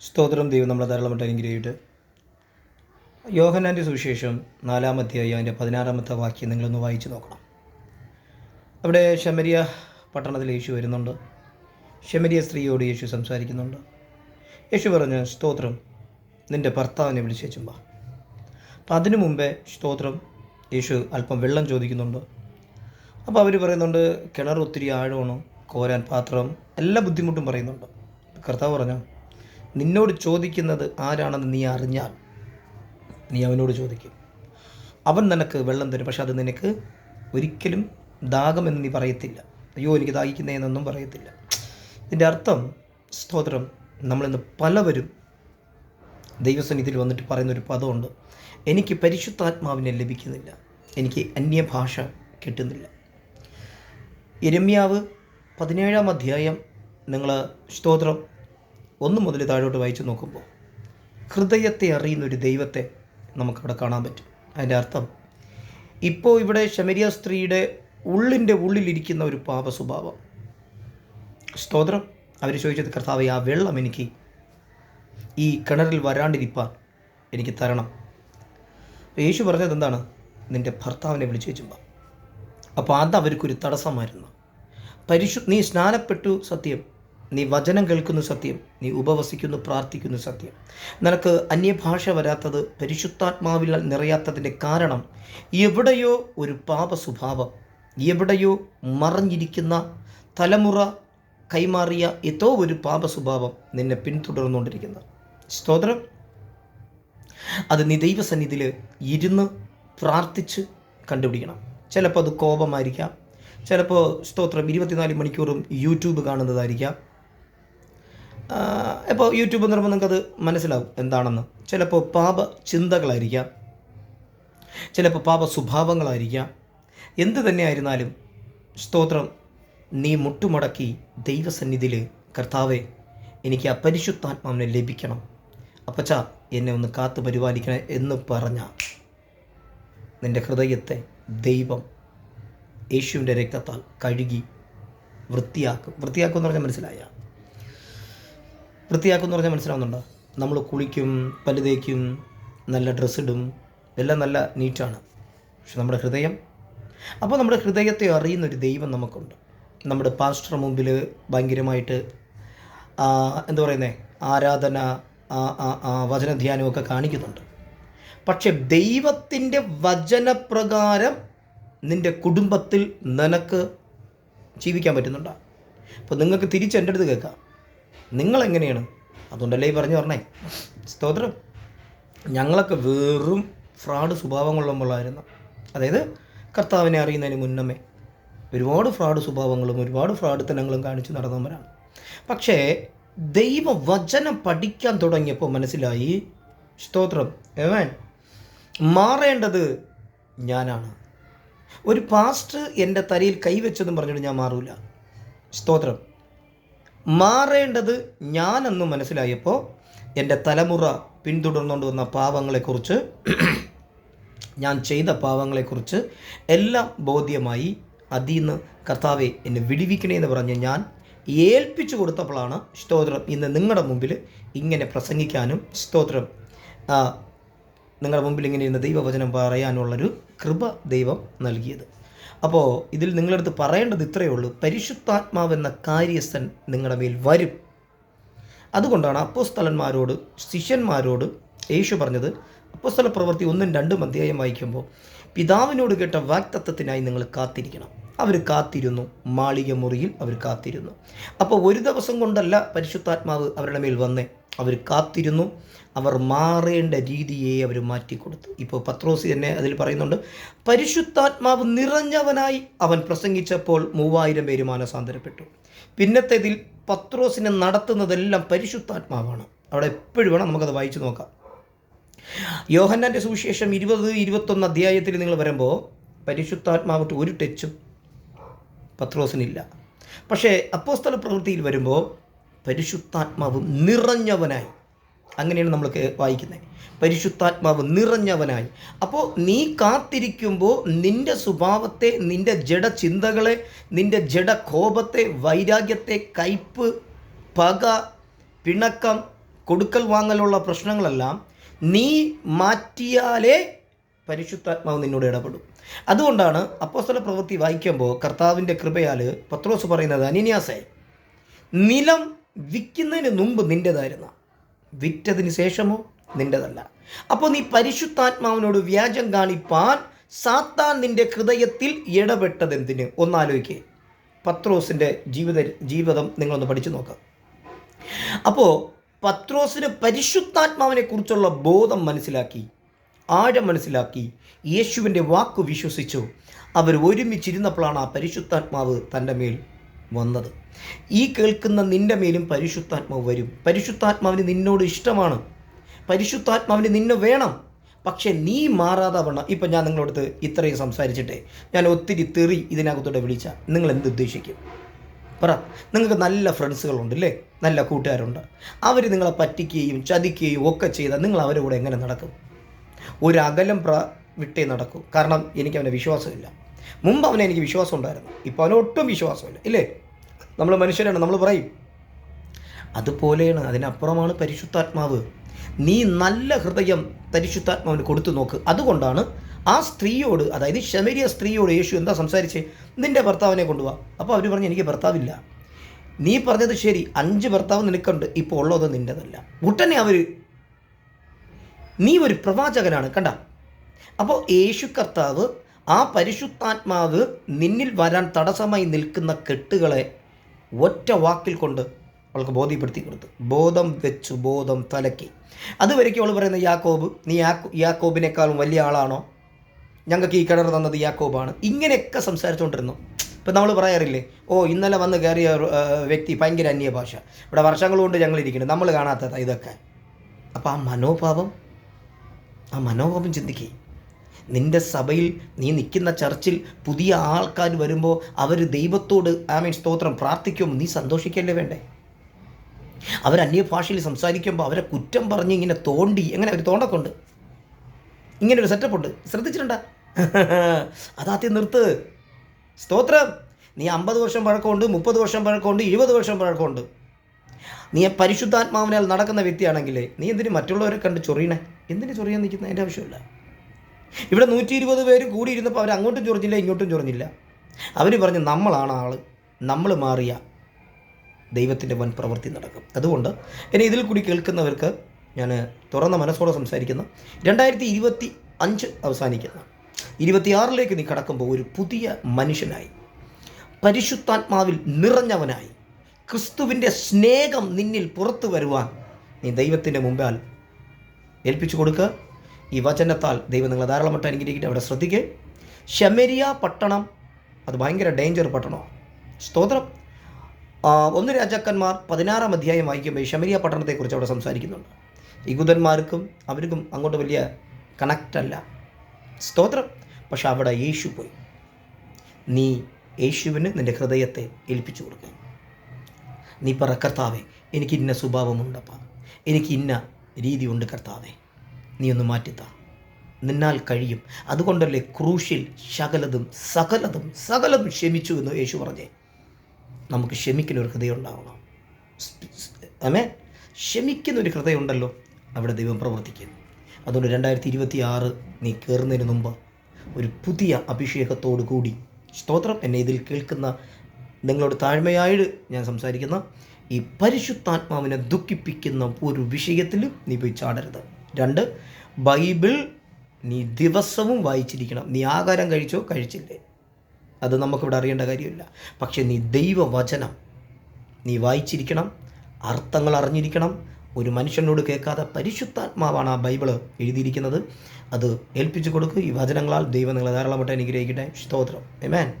സ്തോത്രം ദൈവം നമ്മളെ ധാരാളമായിട്ട് അനുഗ്രഹിയിട്ട് യോഹനാന്റെ സുവിശേഷം നാലാമധ്യായി അതിന്റെ പതിനാറാമത്തെ വാക്യം നിങ്ങളൊന്ന് വായിച്ചു നോക്കണം. അവിടെ ശമരിയ പട്ടണത്തിൽ യേശു വരുന്നുണ്ട്. ശമരിയ സ്ത്രീയോട് യേശു സംസാരിക്കുന്നുണ്ട്. യേശു പറഞ്ഞ് സ്തോത്രം നിന്റെ ഭർത്താവിനെ വിളിച്ചേച്ചും വാ അപ്പം അതിനു മുമ്പേ സ്തോത്രം യേശു അല്പം വെള്ളം ചോദിക്കുന്നുണ്ട്. അപ്പോൾ അവർ പറയുന്നുണ്ട് കിണർ ഒത്തിരി ആഴമാണ് കോരാൻ പാത്രം എല്ലാ ബുദ്ധിമുട്ടും പറയുന്നുണ്ട്. കർത്താവ് പറഞ്ഞു നിന്നോട് ചോദിക്കുന്നത് ആരാണെന്ന് നീ അറിഞ്ഞാൽ നീ അവനോട് ചോദിക്കും. അവൻ നിനക്ക് വെള്ളം തരും പക്ഷെ അത് നിനക്ക് ഒരിക്കലും ദാഹമെന്ന് നീ പറയത്തില്ല. അയ്യോ എനിക്ക് ദാഹിക്കുന്നതെന്നൊന്നും പറയത്തില്ല. ഇതിന്റെ അർത്ഥം സ്തോത്രം നമ്മളിന്ന് പലവരും ദൈവസന്നിധിയിൽ വന്നിട്ട് പറയുന്ന ഒരു പദമുണ്ട്. എനിക്ക് പരിശുദ്ധാത്മാവിനെ ലഭിക്കുന്നില്ല. എനിക്ക് അന്യഭാഷ കിട്ടുന്നില്ല. ഇരമ്യാവ് പതിനേഴാം അധ്യായം നിങ്ങൾ സ്തോത്രം ഒന്ന് മുതൽ താഴോട്ട് വായിച്ചു നോക്കുമ്പോൾ ഹൃദയത്തെ അറിയുന്ന ഒരു ദൈവത്തെ നമുക്കവിടെ കാണാൻ പറ്റും. അതിന്റെ അർത്ഥം ഇപ്പോൾ ഇവിടെ ശമരിയ സ്ത്രീയുടെ ഉള്ളിന്റെ ഉള്ളിലിരിക്കുന്ന ഒരു പാപ സ്വഭാവം സ്തോത്രം. അവർ ചോദിച്ചത് കർത്താവ് ആ വെള്ളം എനിക്ക് ഈ കിണറിൽ വരാണ്ടിരിപ്പാൻ എനിക്ക് തരണം. യേശു പറഞ്ഞത് എന്താണ്? നിന്റെ ഭർത്താവിനെ വിളിച്ചു വെച്ചുമ്പോൾ അപ്പോൾ അത് അവർക്കൊരു തടസ്സമായിരുന്നു. പരിശു നീ സ്നാനപ്പെട്ടു സത്യം. നീ വചനം കേൾക്കുന്നു സത്യം നീ ഉപവസിക്കുന്നു പ്രാർത്ഥിക്കുന്നു സത്യം. നിനക്ക് അന്യഭാഷ വരാത്തത് പരിശുദ്ധാത്മാവിൽ നിറയാത്തതിന്റെ കാരണം എവിടെയോ ഒരു പാപ സ്വഭാവം എവിടെയോ മറഞ്ഞിരിക്കുന്ന തലമുറ കൈമാറിയ ഏതോ ഒരു പാപ സ്വഭാവം നിന്നെ പിന്തുടർന്നുകൊണ്ടിരിക്കുന്നു. സ്തോത്രം. അത് നീ ദൈവസന്നിധിയിൽ ഇരുന്ന് പ്രാർത്ഥിച്ച് കണ്ടുപിടിക്കണം. ചിലപ്പോൾ അത് കോപമായിരിക്കാം. ചിലപ്പോൾ സ്തോത്രം ഇരുപത്തിനാല് മണിക്കൂറും യൂട്യൂബ് കാണുന്നതായിരിക്കാം. ഇപ്പോൾ യൂട്യൂബ് പറയുമ്പോൾ നിങ്ങൾക്കത് മനസ്സിലാവും എന്താണെന്ന്. ചിലപ്പോൾ പാപ ചിന്തകളായിരിക്കാം. ചിലപ്പോൾ പാപ സ്വഭാവങ്ങളായിരിക്കാം. എന്ത് തന്നെ ആയിരുന്നാലും സ്തോത്രം നീ മുട്ടുമടക്കി ദൈവസന്നിധിയിൽ കർത്താവെ എനിക്ക് അപരിശുദ്ധാത്മാവിനെ പരിശുദ്ധാത്മാവിനെ ലഭിക്കണം. അപ്പച്ച എന്നെ ഒന്ന് കാത്തു പരിപാലിക്കണം എന്ന് പറഞ്ഞ നിന്റെ ഹൃദയത്തെ ദൈവം യേശുവിന്റെ രക്തത്താൽ കഴുകി വൃത്തിയാക്കും. വൃത്തിയാക്കും എന്ന് പറഞ്ഞാൽ മനസ്സിലായ? വൃത്തിയാക്കും എന്ന് പറഞ്ഞാൽ മനസ്സിലാവുന്നുണ്ടോ? നമ്മൾ കുളിക്കും പല്ല് തേക്കും നല്ല ഡ്രസ്സിടും എല്ലാം നല്ല നീറ്റാണ്. പക്ഷെ നമ്മുടെ ഹൃദയം അപ്പോൾ നമ്മുടെ ഹൃദയത്തെ അറിയുന്ന ഒരു ദൈവം നമുക്കുണ്ട്. നമ്മുടെ പാസ്റ്റർ മുമ്പിൽ ഭയങ്കരമായിട്ട് എന്താ പറയുന്നത് ആരാധന വചനധ്യാനമൊക്കെ കാണിക്കുന്നുണ്ട്. പക്ഷെ ദൈവത്തിന്റെ വചനപ്രകാരം നിന്റെ കുടുംബത്തിൽ നിനക്ക് ജീവിക്കാൻ പറ്റുന്നുണ്ടോ? അപ്പോൾ നിങ്ങൾക്ക് തിരിച്ച് എന്റെ അടുത്ത് കേൾക്കാം. നിങ്ങളെങ്ങനെയാണ്? അതുകൊണ്ടല്ലേ ഈ പറഞ്ഞു പറഞ്ഞേ? സ്തോത്രം. ഞങ്ങളൊക്കെ വെറും ഫ്രോഡ് സ്വഭാവങ്ങളുള്ളവരായിരുന്നു അതായത് കർത്താവിനെ അറിയുന്നതിന് മുന്നമേ ഒരുപാട് ഫ്രോഡ് സ്വഭാവങ്ങളും ഒരുപാട് ഫ്രോഡ്ത്തനങ്ങളും കാണിച്ചു നടന്നവരാണ്. പക്ഷേ ദൈവവചനം പഠിക്കാൻ തുടങ്ങിയപ്പോൾ മനസ്സിലായി സ്തോത്രം. ഏവൻ മാറേണ്ടത് ഞാനാണ്. ഒരു പാസ്റ്റ് എന്റെ തലയിൽ കൈവച്ചെന്നും പറഞ്ഞിട്ട് ഞാൻ മാറൂല. സ്തോത്രം. മാറേണ്ടത് ഞാനെന്ന് മനസ്സിലായപ്പോൾ എന്റെ തലമുറ പിന്തുടർന്നുകൊണ്ട് വന്ന പാവങ്ങളെക്കുറിച്ച് ഞാൻ ചെയ്ത പാവങ്ങളെക്കുറിച്ച് എല്ലാം ബോധ്യമായി അതിൽ നിന്ന് കർത്താവെ എന്നെ വിടിവിക്കണേ എന്ന് പറഞ്ഞ് ഞാൻ ഏൽപ്പിച്ചു കൊടുത്തപ്പോഴാണ് സ്തോത്രം ഇന്ന് നിങ്ങളുടെ മുമ്പിൽ ഇങ്ങനെ പ്രസംഗിക്കാനും സ്തോത്രം. നിങ്ങളുടെ മുമ്പിൽ ഇങ്ങനെ ഇരുന്ന് ദൈവവചനം പറയാനുള്ളൊരു കൃപ ദൈവം നൽകിയത്. അപ്പോൾ ഇതിൽ നിങ്ങളടുത്ത് പറയേണ്ടത് ഇത്രയേ ഉള്ളൂ. പരിശുദ്ധാത്മാവെന്ന കാര്യസ്ഥൻ നിങ്ങളുടെ മേൽ വരും. അതുകൊണ്ടാണ് അപ്പോസ്തലന്മാരോട് ശിഷ്യന്മാരോട് യേശു പറഞ്ഞത് അപ്പോസ്തല പ്രവൃത്തി ഒന്നും രണ്ടും അധ്യായം വായിക്കുമ്പോൾ പിതാവിനോട് കേട്ട വാക്തത്വത്തിനായി നിങ്ങൾ കാത്തിരിക്കണം. അവർ കാത്തിരുന്നു. മാളിക മുറിയിൽ അവർ കാത്തിരുന്നു. അപ്പോൾ ഒരു ദിവസം കൊണ്ടല്ല പരിശുദ്ധാത്മാവ് അവരുടെ മേൽ വന്നേ. അവർ കാത്തിരുന്നു. അവർ മാറേണ്ട രീതിയെ അവർ മാറ്റിക്കൊടുത്തു. ഇപ്പോൾ പത്രോസി തന്നെ അതിൽ പറയുന്നുണ്ട് പരിശുദ്ധാത്മാവ് നിറഞ്ഞവനായി അവൻ പ്രസംഗിച്ചപ്പോൾ മൂവായിരം പേര് മാനസാന്തരപ്പെട്ടു. പിന്നത്തേതിൽ പത്രോസിനെ നടത്തുന്നതെല്ലാം പരിശുദ്ധാത്മാവാണ്. അവിടെ എപ്പോഴും വേണം നമുക്കത് വായിച്ചു നോക്കാം. യോഹന്നാന്റെ സുവിശേഷം ഇരുപത് ഇരുപത്തൊന്ന് അധ്യായത്തിൽ നിങ്ങൾ വരുമ്പോൾ പരിശുദ്ധാത്മാവിട്ട് ഒരു ടച്ചും പത്രോസിനില്ല. പക്ഷേ അപ്പോസ്തല പ്രവൃത്തിയിൽ വരുമ്പോൾ പരിശുദ്ധാത്മാവ് നിറഞ്ഞവനായി. അങ്ങനെയാണ് നമ്മൾ വായിക്കുന്നത്. പരിശുദ്ധാത്മാവ് നിറഞ്ഞവനായി. അപ്പോൾ നീ കാത്തിരിക്കുമ്പോൾ നിന്റെ സ്വഭാവത്തെ നിന്റെ ജഡചിന്തകളെ നിന്റെ ജഡകോപത്തെ വൈരാഗ്യത്തെ കയ്പ് പക പിണക്കം കൊടുക്കൽ വാങ്ങലുള്ള പ്രശ്നങ്ങളെല്ലാം നീ മാറ്റിയാലേ പരിശുദ്ധാത്മാവ് നിന്നോട് ഇടപെടും. അതുകൊണ്ടാണ് അപ്പോസ്തല പ്രവൃത്തി വായിക്കുമ്പോൾ കർത്താവിന്റെ കൃപയാൽ പത്രോസ് പറയുന്നത് അനിന്യാസേ നിലം വിൽക്കുന്നതിന് മുമ്പ് നിന്റെതായിരുന്ന വിറ്റതിന് ശേഷമോ? നിന്റെതല്ല അപ്പോൾ നീ പരിശുദ്ധാത്മാവിനോട് വ്യാജം കാണിപ്പാൻ സാത്താൻ നിന്റെ ഹൃദയത്തിൽ ഇടപെട്ടതെന്തിന്? ഒന്നാലോചിക്കേ. പത്രോസിന്റെ ജീവിത ജീവിതം നിങ്ങളൊന്ന് പഠിച്ചു നോക്കാം. അപ്പോൾ പത്രോസിന് പരിശുദ്ധാത്മാവിനെ കുറിച്ചുള്ള ബോധം മനസ്സിലാക്കി ആഴം മനസ്സിലാക്കി യേശുവിന്റെ വാക്ക് വിശ്വസിച്ചു. അവർ ഒരുമിച്ചിരുന്നപ്പോഴാണ് ആ പരിശുദ്ധാത്മാവ് തന്റെ മേൽ വന്നത്. ഈ കേൾക്കുന്ന നിന്റെ മേലും പരിശുദ്ധാത്മാവ് വരും. പരിശുദ്ധാത്മാവിന് നിന്നോട് ഇഷ്ടമാണ്. പരിശുദ്ധാത്മാവിന് നിന്നെ വേണം. പക്ഷേ നീ മാറാതെ വണ്ണം. ഇപ്പം ഞാൻ നിങ്ങളടുത്ത് ഇത്രയും സംസാരിച്ചിട്ടേ ഞാൻ ഒത്തിരി തെറി ഇതിനകത്തോടെ വിളിച്ച. നിങ്ങൾ എന്ത് ഉദ്ദേശിക്കും? പറ. നിങ്ങൾക്ക് നല്ല ഫ്രണ്ട്സുകളുണ്ട് അല്ലേ? നല്ല കൂട്ടുകാരുണ്ട്. അവർ നിങ്ങളെ പറ്റിക്കുകയും ചതിക്കുകയും ഒക്കെ ചെയ്താൽ നിങ്ങൾ അവരുടെ കൂടെ എങ്ങനെ നടക്കും? ഒരു അകലം പ്ര വിട്ടേ നടക്കും. കാരണം എനിക്ക് അവനെ വിശ്വാസമില്ല. മുമ്പ് അവനെ എനിക്ക് വിശ്വാസം ഉണ്ടായിരുന്നു ഇപ്പോൾ അവന് ഒട്ടും വിശ്വാസമില്ല. ഇല്ലേ? നമ്മൾ മനുഷ്യരാണ് നമ്മൾ പറയും അതുപോലെയാണ് അതിനപ്പുറമാണ് പരിശുദ്ധാത്മാവ്. നീ നല്ല ഹൃദയം പരിശുദ്ധാത്മാവിന് കൊടുത്തു നോക്ക്. അതുകൊണ്ടാണ് ആ സ്ത്രീയോട് അതായത് ശമരിയ സ്ത്രീയോട് യേശു എന്താ സംസാരിച്ച്? നിന്റെ ഭർത്താവിനെ കൊണ്ടുപോവാ അപ്പോൾ അവർ പറഞ്ഞു എനിക്ക് ഭർത്താവില്ല. നീ പറഞ്ഞത് ശരി. അഞ്ച് ഭർത്താവ് നിനക്കുണ്ട്. ഇപ്പോൾ ഉള്ളത് നിന്റെതല്ല ഉടനെ അവർ നീ ഒരു പ്രവാചകനാണ്. കണ്ട? അപ്പോൾ യേശു കർത്താവ് ആ പരിശുദ്ധാത്മാവ് നിന്നിൽ വരാൻ തടസ്സമായി നിൽക്കുന്ന കെട്ടുകളെ ഒറ്റ വാക്കിൽ കൊണ്ട് അവൾക്ക് ബോധ്യപ്പെടുത്തി കൊടുത്തു. ബോധം വെച്ചു ബോധം തലക്കി. അതുവരയ്ക്കും അവൾ പറയുന്ന യാക്കോബ് നീ യാക്കോ യാക്കോബിനേക്കാളും വലിയ ആളാണോ? ഞങ്ങൾക്ക് ഈ കിണർ തന്നത് യാക്കോബാണ്. ഇങ്ങനെയൊക്കെ സംസാരിച്ചുകൊണ്ടിരുന്നു. ഇപ്പം നമ്മൾ പറയാറില്ലേ ഓ ഇന്നലെ വന്ന് കയറിയ വ്യക്തി ഭയങ്കര അന്യഭാഷ ഇവിടെ വർഷങ്ങൾ കൊണ്ട് ഞങ്ങൾ ഇരിക്കുന്നു നമ്മൾ കാണാത്തതാണ് ഇതൊക്കെ. അപ്പോൾ ആ മനോഭാവം ആ മനോഭാവം ചിന്തിക്കേ നിന്റെ സഭയിൽ നീ നിൽക്കുന്ന ചർച്ചിൽ പുതിയ ആൾക്കാർ വരുമ്പോൾ അവർ ദൈവത്തോട് ആ മീൻ സ്തോത്രം പ്രാർത്ഥിക്കുമ്പോൾ നീ സന്തോഷിക്കല്ലേ വേണ്ടേ? അവർ അന്യഭാഷയിൽ സംസാരിക്കുമ്പോൾ അവരെ കുറ്റം പറഞ്ഞ് ഇങ്ങനെ തോണ്ടി എങ്ങനെ അവർ തോണ്ടക്കുണ്ട് ഇങ്ങനെ ഒരു സെറ്റപ്പ് ഉണ്ട്. ശ്രദ്ധിച്ചിട്ടുണ്ടാ? അതാദ്യം നിർത്ത്. സ്തോത്രം. നീ അമ്പത് വർഷം പഴക്കമുണ്ട് മുപ്പത് വർഷം പഴക്കമുണ്ട് ഇരുപത് വർഷം പഴക്കമുണ്ട്. നീ പരിശുദ്ധാത്മാവിനാൽ നടക്കുന്ന വ്യക്തിയാണെങ്കിൽ നീ എന്തിനു മറ്റുള്ളവരെ കണ്ട് ചൊറിയണേ? എന്തിനു ചൊറിയാൻ നിൽക്കുന്ന? എന്റെ ആവശ്യമില്ല. ഇവിടെ നൂറ്റി ഇരുപത് പേരും കൂടി ഇരുന്നപ്പോൾ അവർ അങ്ങോട്ടും ചൊറിഞ്ഞില്ല ഇങ്ങോട്ടും ചൊറിഞ്ഞില്ല. അവർ പറഞ്ഞു നമ്മളാണ് ആൾ നമ്മൾ മാറിയ ദൈവത്തിന്റെ വൻ പ്രവൃത്തി നടക്കും. അതുകൊണ്ട് എന്നെ ഇതിൽ കൂടി കേൾക്കുന്നവർക്ക് ഞാൻ തുറന്ന മനസ്സോടെ സംസാരിക്കുന്നു. രണ്ടായിരത്തി ഇരുപത്തി അഞ്ച് അവസാനിക്കുന്ന. ഇരുപത്തിയാറിലേക്ക് നീ കടക്കുമ്പോൾ ഒരു പുതിയ മനുഷ്യനായി പരിശുദ്ധാത്മാവിൽ നിറഞ്ഞവനായി ക്രിസ്തുവിന്റെ സ്നേഹം നിന്നിൽ പുറത്തു വരുവാൻ നീ ദൈവത്തിന്റെ മുമ്പാൽ ഏൽപ്പിച്ചു കൊടുക്കുക. ഈ വചനത്താൽ ദൈവം നിങ്ങളെ ധാരാളമായിട്ട് അനുഗ്രഹിക്കട്ടെ. അവിടെ ശ്രദ്ധിക്കുക ഷെമരിയ പട്ടണം അത് ഭയങ്കര ഡേഞ്ചർ പട്ടണമാണ് സ്തോത്രം. ഒന്ന് രാജാക്കന്മാർ പതിനാറാം അധ്യായം വായിക്കുമ്പോൾ ഈ ഷമരിയ പട്ടണത്തെക്കുറിച്ച് അവിടെ സംസാരിക്കുന്നുണ്ട്. യഹൂദന്മാർക്കും അവർക്കും അങ്ങോട്ട് വലിയ കണക്റ്റ് അല്ല. സ്തോത്രം. പക്ഷെ അവിടെ യേശു പോയി. നീ യേശുവിന് നിന്റെ ഹൃദയത്തെ ഏൽപ്പിച്ചു കൊടുക്കുക നീ പറ കർത്താവേ എനിക്ക് ഇന്ന സ്വഭാവമുണ്ടപ്പ. എനിക്ക് ഇന്ന രീതിയുണ്ട് കർത്താവേ. നീ ഒന്ന് മാറ്റിത്താ. നിന്നാൽ കഴിയും. അതുകൊണ്ടല്ലേ ക്രൂശിൽ ശകലതും സകലതും സകലതും ക്ഷമിച്ചു എന്ന് യേശു പറഞ്ഞേ. നമുക്ക് ക്ഷമിക്കുന്ന ഒരു ഹൃദയം ഉണ്ടാവണം അമേ ക്ഷമിക്കുന്ന ഒരു ഹൃദയം ഉണ്ടല്ലോ അവിടെ ദൈവം പ്രവർത്തിക്കുന്നു. അതുകൊണ്ട് രണ്ടായിരത്തി ഇരുപത്തി ആറ് നീ കയറുന്നതിന് മുമ്പ് ഒരു പുതിയ അഭിഷേകത്തോടു കൂടി സ്തോത്രം. എന്നെ ഇതിൽ കേൾക്കുന്ന നിങ്ങളോട് താഴ്മയായിട്ട് ഞാൻ സംസാരിക്കുന്ന. ഈ പരിശുദ്ധാത്മാവിനെ ദുഃഖിപ്പിക്കുന്ന ഒരു വിഷയത്തിലും നീ പോയി ചാടരുത്. രണ്ട് ബൈബിൾ നീ ദിവസവും വായിച്ചിരിക്കണം. നീ ആകാരം കഴിച്ചോ? കഴിച്ചില്ലേ. അത് നമുക്കിവിടെ അറിയേണ്ട കാര്യമില്ല. പക്ഷേ നീ ദൈവവചനം നീ വായിച്ചിരിക്കണം അർത്ഥങ്ങൾ അറിഞ്ഞിരിക്കണം. ഒരു മനുഷ്യനോട് കേൾക്കാതെ പരിശുദ്ധാത്മാവാണ് ആ ബൈബിൾ എഴുതിയിരിക്കുന്നത്. അത് ഏൽപ്പിച്ചു കൊടുക്കുക ഈ വചനങ്ങളാൽ ദൈവം നിങ്ങളെ ധാരാളമായിട്ട് അനുഗ്രഹിക്കട്ടെ. സ്തോത്രം. എമേൻ